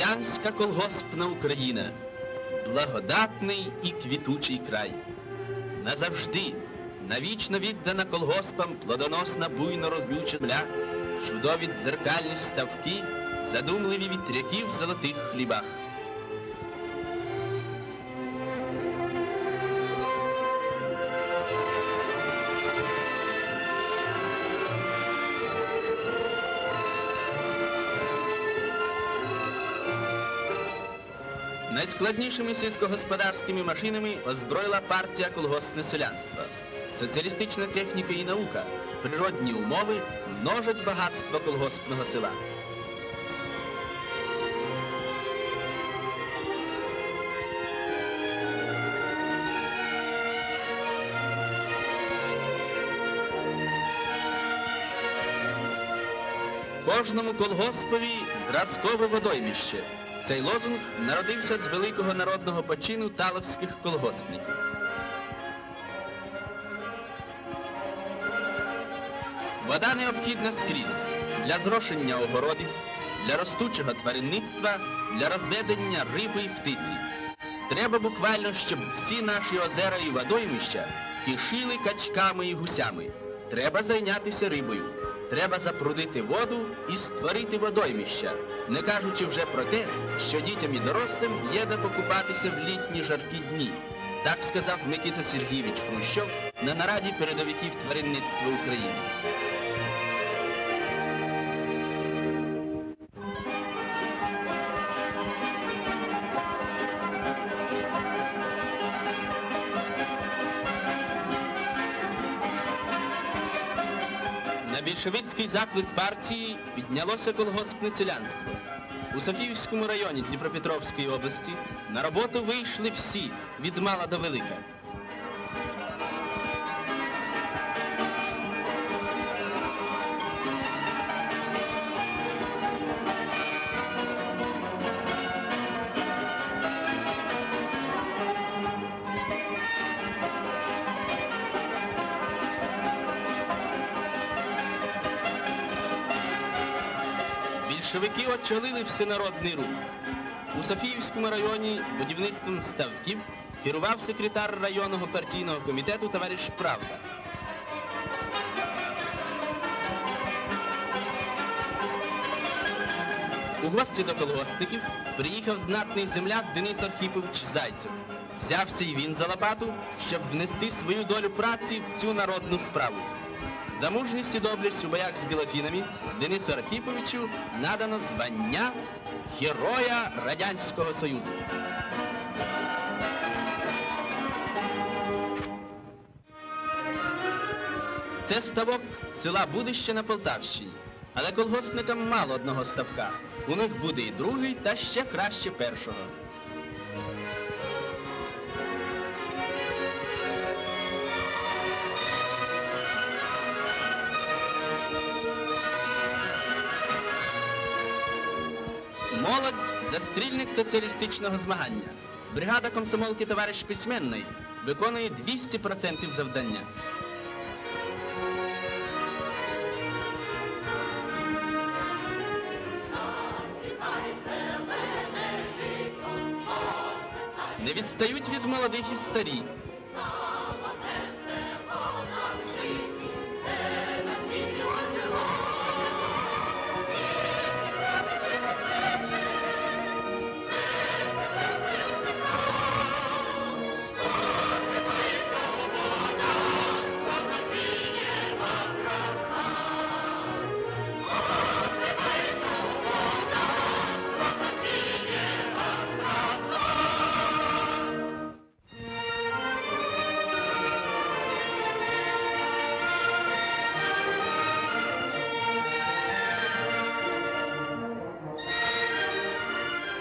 Радянська колгоспна Україна, благодатний і квітучий край. Назавжди, навічно віддана колгоспам плодоносна буйно родюча земля, чудові дзеркальні ставки, задумливі вітряки в золотих хлібах. Найскладнішими сільськогосподарськими машинами озброїла партія колгоспне селянство. Соціалістична техніка і наука, природні умови множать багатство колгоспного села. Кожному колгоспові зразкове водоймище. Цей лозунг народився з великого народного почину таловських колгоспників. Вода необхідна скрізь для зрошення огородів, для ростучого тваринництва, для розведення риби і птиці. Треба буквально, щоб всі наші озера і водоймища кишили качками і гусями. Треба зайнятися рибою. Треба запрудити воду і створити водоймища, не кажучи вже про те, що дітям і дорослим є де покупатися в літні жаркі дні. Так сказав Микита Сергійович Хрущов на нараді передовиків тваринництва України. На більшовицький заклик партії піднялося колгоспне селянство. У Софіївському районі Дніпропетровської області на роботу вийшли всі від мала до велика. Більшовики очолили всенародний рух. У Софіївському районі будівництвом ставків керував секретар районного партійного комітету товариш Правда. У гості до колгоспників приїхав знатний земляк Денис Архіпович Зайцев. Взявся й він за лопату, щоб внести свою долю праці в цю народну справу. За мужність і доблесть у боях з білофінами Денису Архіповичу надано звання Героя Радянського Союзу. Це ставок села Будище на Полтавщині. Але колгоспникам мало одного ставка. У них буде і другий, та ще краще першого. Молодь застрільник соціалістичного змагання. Бригада комсомолки товариш письменної виконує 200% завдання. Не відстають від молодих і старі.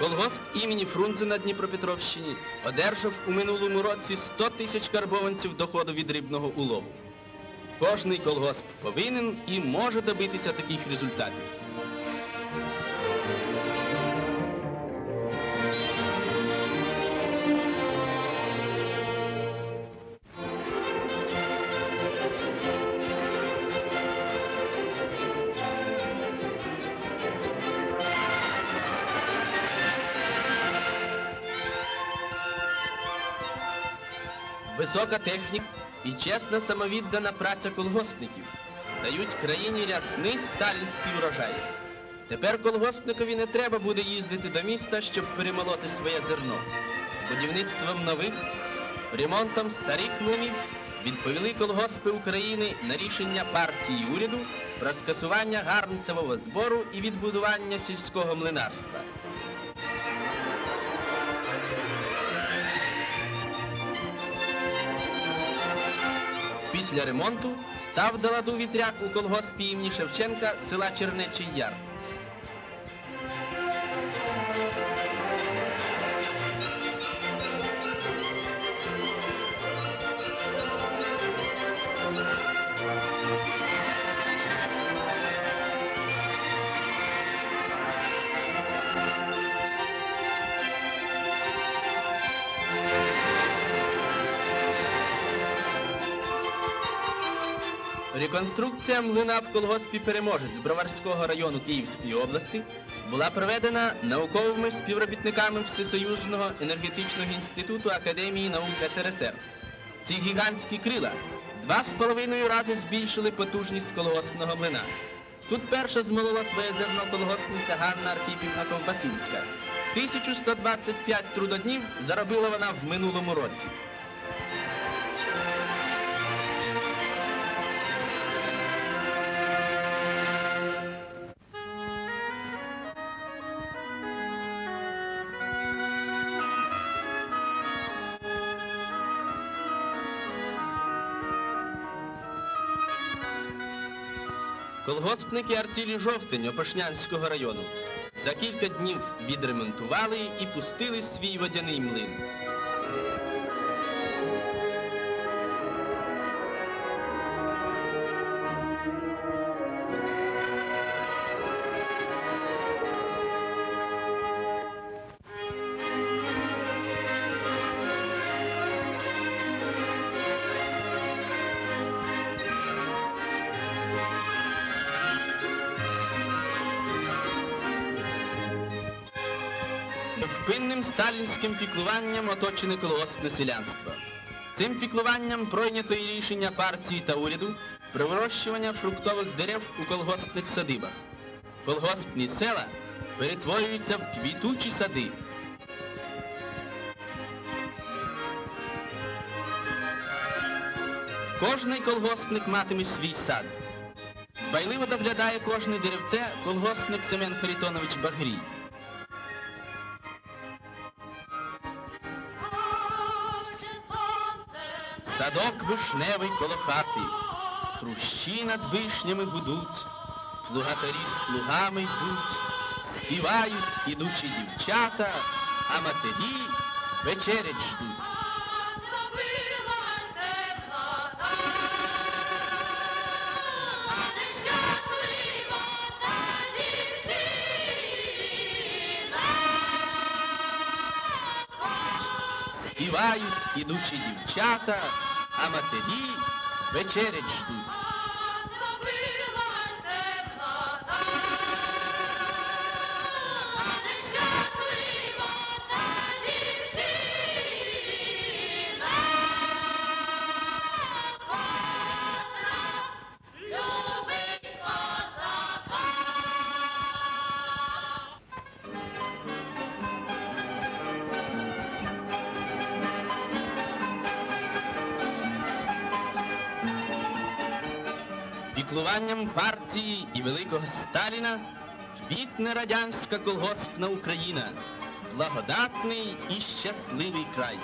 Колгосп імені Фрунзе на Дніпропетровщині одержав у минулому році 100 тисяч карбованців доходу від рибного улову. Кожний колгосп повинен і може добитися таких результатів. Висока техніка і чесна самовіддана праця колгоспників дають країні рясний сталінський урожай. Тепер колгоспникові не треба буде їздити до міста, щоб перемолоти своє зерно. Будівництвом нових, ремонтом старих млинів відповіли колгоспи України на рішення партії уряду про скасування гарнцевого збору і відбудування сільського млинарства. Після ремонту став до ладу вітряк у колгоспі імені Шевченка села Чернечий Яр. Реконструкція млина в колгоспі Переможець Броварського району Київської області була проведена науковими співробітниками Всесоюзного енергетичного інституту Академії наук СРСР. Ці гігантські крила два з половиною рази збільшили потужність колгоспного млина. Тут перша змолола своє зерно колгоспниця Ганна Архіпівна Ковбасинська. 1125 трудоднів заробила вона в минулому році. Колгоспники артілі жовтень Опашнянського району за кілька днів відремонтували і пустили свій водяний млин. Невпинним сталінським піклуванням оточене колгоспне селянство. Цим піклуванням прийнято і рішення партії та уряду про вирощування фруктових дерев у колгоспних садибах. Колгоспні села перетворюються в квітучі сади. Кожний колгоспник матиме свій сад. Байливо доглядає кожне деревце колгоспник Семен Харитонович Багрій. Садок вишневий коло хати, хрущі над вишнями гудуть, плугатарі з плугами йдуть, співають ідучі дівчата, а матері вечерять ждуть. Співають ідучі дівчата, а матері Піклуванням партії і великого Сталіна квітне радянська колгоспна Україна, благодатний і щасливий край.